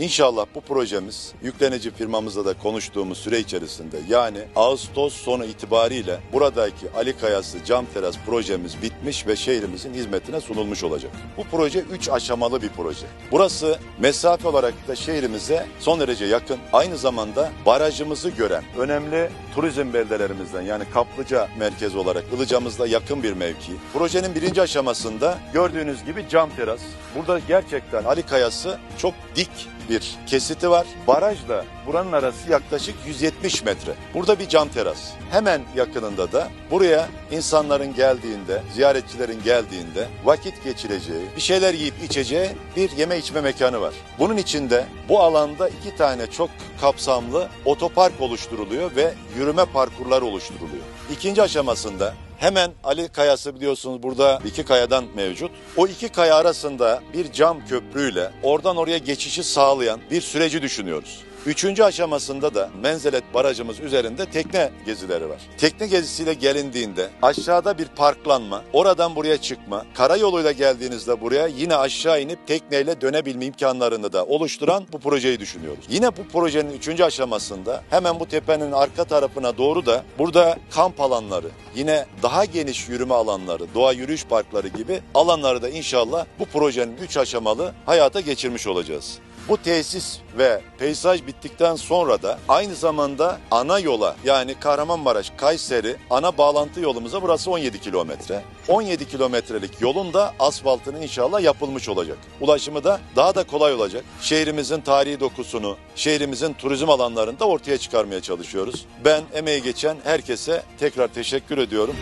İnşallah bu projemiz yüklenici firmamızla da konuştuğumuz süre içerisinde yani Ağustos sonu itibariyle buradaki Ali Kayası cam teras projemiz bitmiş ve şehrimizin hizmetine sunulmuş olacak. Bu proje 3 aşamalı bir proje. Burası mesafe olarak da şehrimize son derece yakın. Aynı zamanda barajımızı gören önemli turizm beldelerimizden yani Kaplıca merkezi olarak Ilıca'mızla yakın bir mevki. Projenin birinci aşamasında gördüğünüz gibi cam teras. Burada gerçekten Ali Kayası çok dik bir kesiti var. Barajla buranın arası yaklaşık 170 metre. Burada bir cam teras. Hemen yakınında da buraya insanların geldiğinde, ziyaretçilerin geldiğinde vakit geçireceği, bir şeyler yiyip içeceği bir yeme içme mekanı var. Bunun içinde bu alanda iki tane çok kapsamlı otopark oluşturuluyor ve yürüme parkurları oluşturuluyor. İkinci aşamasında Hemen Ali Kayası biliyorsunuz burada iki kayadan mevcut. O iki kaya arasında bir cam köprüyle oradan oraya geçişi sağlayan bir süreci düşünüyoruz. Üçüncü aşamasında da Menzelet barajımız üzerinde tekne gezileri var. Tekne gezisiyle gelindiğinde aşağıda bir parklanma, oradan buraya çıkma, karayoluyla geldiğinizde buraya yine aşağı inip tekneyle dönebilme imkanlarını da oluşturan bu projeyi düşünüyoruz. Yine bu projenin üçüncü aşamasında hemen bu tepenin arka tarafına doğru da burada kamp alanları, yine daha geniş yürüme alanları, doğa yürüyüş parkları gibi alanları da inşallah bu projenin üç aşamalı hayata geçirmiş olacağız. Bu tesis ve peyzaj bittikten sonra da aynı zamanda ana yola yani Kahramanmaraş Kayseri ana bağlantı yolumuza burası 17 kilometre. 17 kilometrelik yolun da asfaltının inşallah yapılmış olacak. Ulaşımı da daha da kolay olacak. Şehrimizin tarihi dokusunu, şehrimizin turizm alanlarını da ortaya çıkarmaya çalışıyoruz. Ben emeği geçen herkese tekrar teşekkür ediyorum.